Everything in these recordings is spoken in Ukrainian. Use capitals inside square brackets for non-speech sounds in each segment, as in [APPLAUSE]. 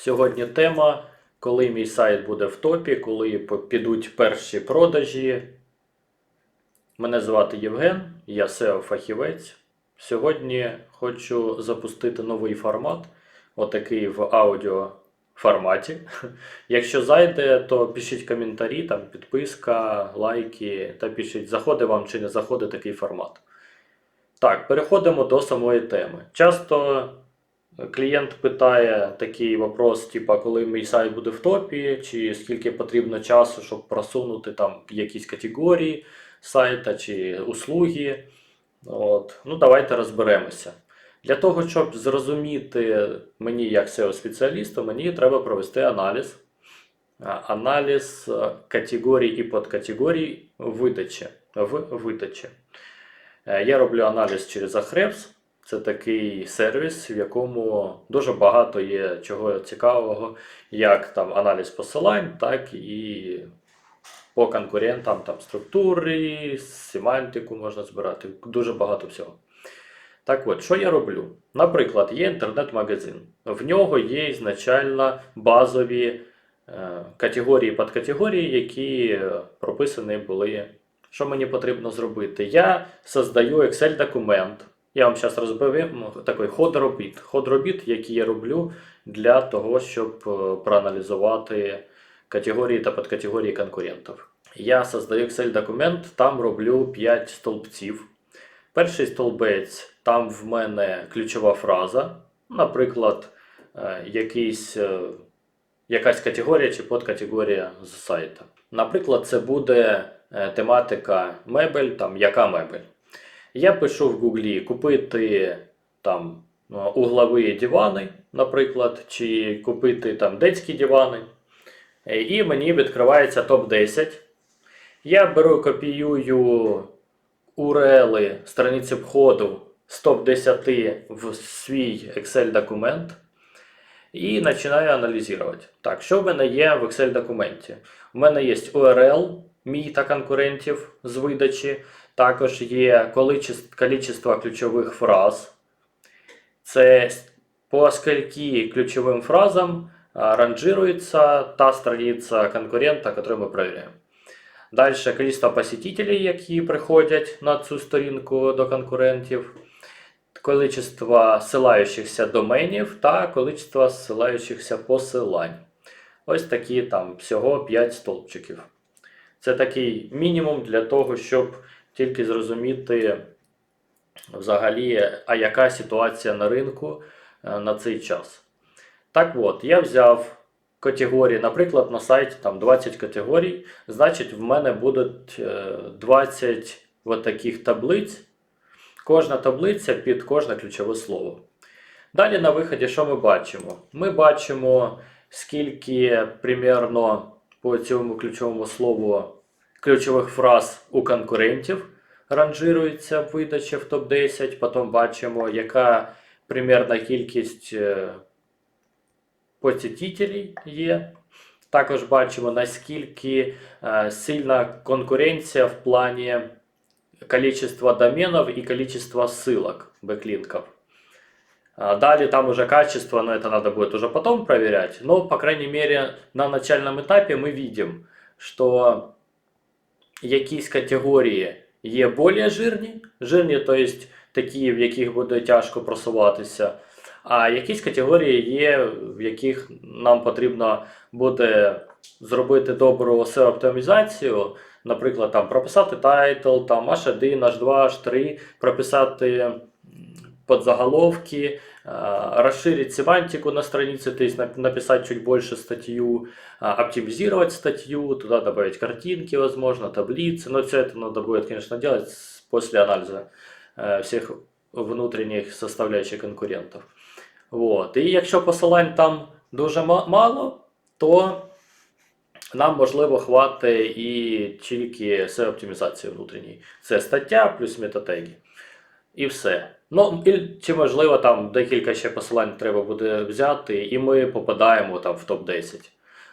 Сьогодні тема, коли мій сайт буде в топі, коли підуть перші продажі. Мене звати Євген, я SEO-фахівець. Сьогодні хочу запустити новий формат, отакий в аудіо форматі. [LAUGHS] Якщо зайде, то пишіть коментарі, там підписка, лайки та пишіть, заходить вам чи не заходить такий формат. Так, переходимо до самої теми. Часто клієнт питає такий вопрос, типа, коли мій сайт буде в топі, чи скільки потрібно часу, щоб просунути там якісь категорії сайта чи услуги. От. Ну, давайте розберемося. Для того, щоб зрозуміти мені як SEO-спеціалісту, мені треба провести аналіз. Аналіз е, категорій і подкатегорій видачі. В видачі. Е, Я роблю аналіз через Ahrefs. Це такий сервіс, в якому дуже багато є чого цікавого, як там аналіз посилань, так і по конкурентам там структури, семантику можна збирати. Дуже багато всього. Так от, що я роблю? Наприклад, є інтернет-магазин. В нього є ізначально базові е, категорії, підкатегорії, які прописані були. Що мені потрібно зробити? Я создаю Excel-документ. Я вам зараз розповім такий ход робіт. Ход робіт, який я роблю для того, щоб е, проаналізувати категорії та підкатегорії конкурентів. Я создаю Excel-документ, там роблю 5 стовпців. Перший стовбець, там в мене ключова фраза, наприклад, е, якийсь, е, якась категорія чи подкатегорія з сайта. Наприклад, це буде тематика мебель, там яка мебель. Я пишу в Гуглі купити там е, углові дивани, наприклад, чи купити там детські дивани. Е, І мені відкривається топ-10. Я беру, копіюю URL страниці входу з топ-10 в свій Excel-документ і починаю аналізувати. Так, що в мене є в Excel-документі? У мене є URL, мій та конкурентів з видачі. Також є количес- кількість ключових фраз. Це по ключовим фразам а, ранжируется та страница конкурента, яку ми перевіряємо. Далі кількість посетителей, які приходять на цю сторінку до конкурентів, кількість ссилаючихся доменів та кількість ссилаючихся посилань. Ось такі там всього 5 стовпчиків. Це такий мінімум для того, щоб тільки зрозуміти взагалі, а яка ситуація на ринку е, на цей час. Так от, я взяв категорії, наприклад, на сайті там 20 категорій, значить, в мене будуть е, 20 от таких таблиць. Кожна таблиця під кожне ключове слово. Далі на виході, що ми бачимо? Ми бачимо, скільки примерно по цьому ключовому слову ключових фраз у конкурентів ранжирується в видачі в топ-10. Потім бачимо, яка примірна кількість е, посетителей є. Також бачимо, наскільки е, сильна конкуренція в плані количества доменов и количества ссылок, бэклинков. А Далее там уже качество, но это надо будет уже потом проверять. Но, по крайней мере, на начальном этапе мы видим, що якісь категорії є більш жирні, жирні, то есть такі, в яких буде тяжко просуватися, а якісь категорії є, в яких нам потрібно буде зробити добру SEO-оптимізацію, наприклад, там прописати тайтл, там H1, H2, H3, прописати подзаголовки, а, расширить семантику на странице, то есть нап- написать чуть больше статью, а, оптимизировать статью, туда добавить картинки, возможно, таблицы, но все это надо будет, конечно, делать с- после анализа э, всех внутренних составляющих конкурентов. Вот. І якщо посилань там дуже ма- мало, то нам можливо хватить і тільки SEO оптимізації внутрішньої. Це стаття плюс метатеги. І все. Ну, і, чи можливо там декілька ще посилань треба буде взяти, і ми попадаємо там в топ-10.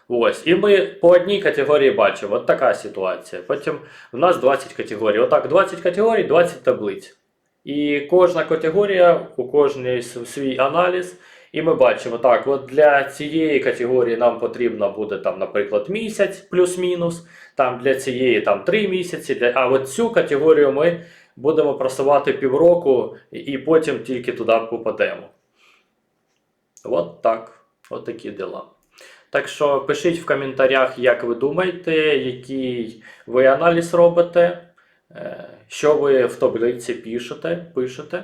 Ось. І ми по одній категорії бачимо, от така ситуація. Потім в нас 20 категорій. Отак, 20 категорій, 20 таблиць. І кожна категорія, у кожній свій аналіз, І ми бачимо, так, от для цієї категорії нам потрібно буде, там, наприклад, місяць плюс-мінус, там для цієї там 3 місяці, для... а от цю категорію ми будемо просувати півроку і- потім тільки туди попадемо. От так. От такі діла. Так що пишіть в коментарях, як ви думаєте, який ви аналіз робите, е, що ви в таблиці пишете. пишете.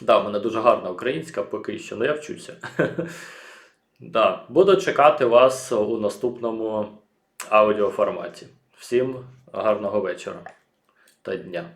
Да, в мене дуже гарна українська, поки що не я вчуся. [LAUGHS] да, буду чекати вас у наступному аудіоформаті. Всім гарного вечора та дня.